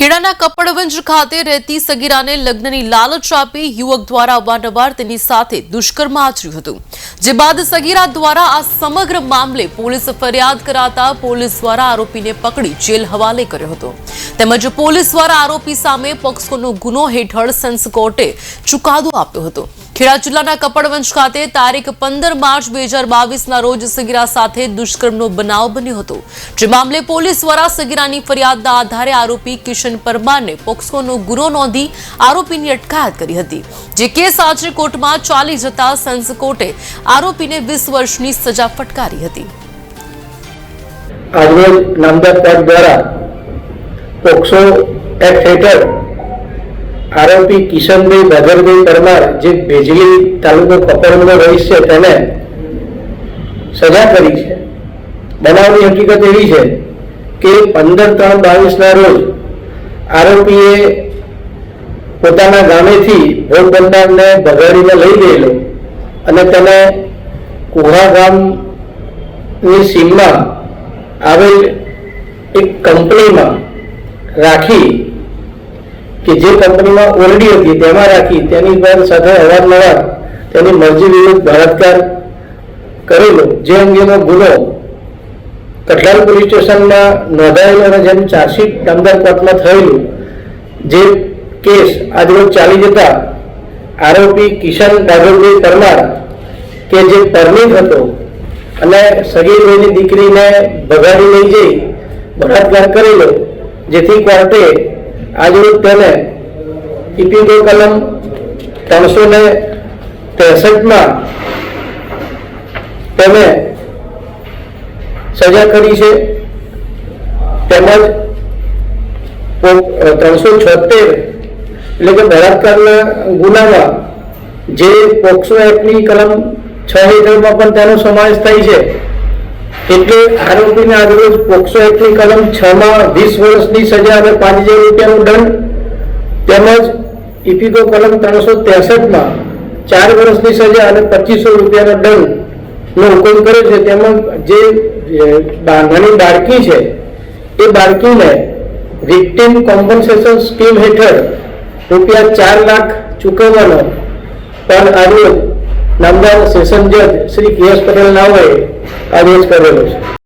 ખેડાના કપડવંજ ખાતે રહેતી સગીરાને લગ્નની લાલચ આપી યુવક દ્વારા અવારનવાર તેની સાથે દુષ્કર્મ આચર્યું હતું, જે બાદ સગીરા દ્વારા આ સમગ્ર મામલે પોલીસ ફરિયાદ કરાતા પોલીસ દ્વારા આરોપીને પકડી જેલ હવાલે કર્યો હતો. તેમજ પોલીસ દ્વારા આરોપી સામે પોક્સોનો ગુનો હેઠળ સેન્સ કોર્ટે ચુકાદો આપ્યો હતો. ખેડા જિલ્લાના કપડવંશ ખાતે તારીખ પંદર માર્ચ બે હજાર બાવીસના રોજ સગીરા સાથે દુષ્કર્મનો બનાવ બન્યો હતો. જે મામલે પોલીસ દ્વારા સગીરાની ફરિયાદના આધારે આરોપી કિશન પરમારને પોક્સોનો ગુનો નોંધી આરોપીની અટકાયત કરી હતી. જે કેસ આજે કોર્ટમાં ચાલી જતા સેન્સ કોર્ટે આરોપીને વીસ વર્ષની સજા ફટકારી હતી. આજે નામદાર દ્વારા પોક્સો એક્ટ હેઠળ આરોપી કિશનભાઈ ભગરભાઈ પરમાર જે ભેજલી તાલુકો કપડનો રહીશ છે, તેને સજા કરી છે. બનાવની હકીકત એવી છે કે પંદર ત્રણ બાવીસના રોજ આરોપીએ પોતાના ગામેથી ભોગ બનનારને ભગાડીને લઈ ગયેલો અને તેને કુહા ગામની સીમમાં આવેલ એક કંપનીમાં રાખી કે જે કંપનીમાં ઓરડી હતી, તેમાં રાખી, તેની સાથે અવારનવાર તેની મરજી વિરુદ્ધ બળાત્કાર કરેલો. જે અંગેનો ગુનો કઠલાલ પોલીસ સ્ટેશનમાં નોંધાયેલો અને જેનું ચાર્જશીટ નામદાર કોર્ટમાં થયેલું, જે કેસ આજરોજ ચાલી જતા, આરોપી કિશન ડાગરભાઈ પરમાર, કે જે પરમિટ હતો અને સગીર ભાઈની દીકરીને ભગાડી લઈ જઈ, બળાત્કાર કરેલો, જેથી કોર્ટે આજરોજ તેને ઇપિકો કલમ ત્રણસો ને ત્રેસઠમાં તેને સજા કરી છે. તેમજ ત્રણસો છોતેર એટલે કે બળાત્કારના ગુનામાં જે પોક્સો એક્ટની કલમ છ હેઠળમાં પણ તેનો સમાવેશ થાય છે. એટલે આરોપીને આજરોજ પોક્સો એક્ટની કલમ છ માં વીસ વર્ષની સજા અને પાંચ હજાર રૂપિયાનો દંડ તેમજ ઇપીકો કલમ ત્રણસો ત્રેસઠમાં ચાર વર્ષની સજા અને પચીસો રૂપિયાનો દંડ નો હુકમ કર્યો છે. તેમાં જે નાની બાળકી છે, એ બાળકીને વિક્ટિમ કોમ્પન્સેશન સ્કીમ હેઠળ રૂપિયા ચાર લાખ ચૂકવવાનો પણ આજરોજ નામદાર સેશન જજ શ્રી કે એસ પટેલ નાઓએ આદેશ કરેલો છે.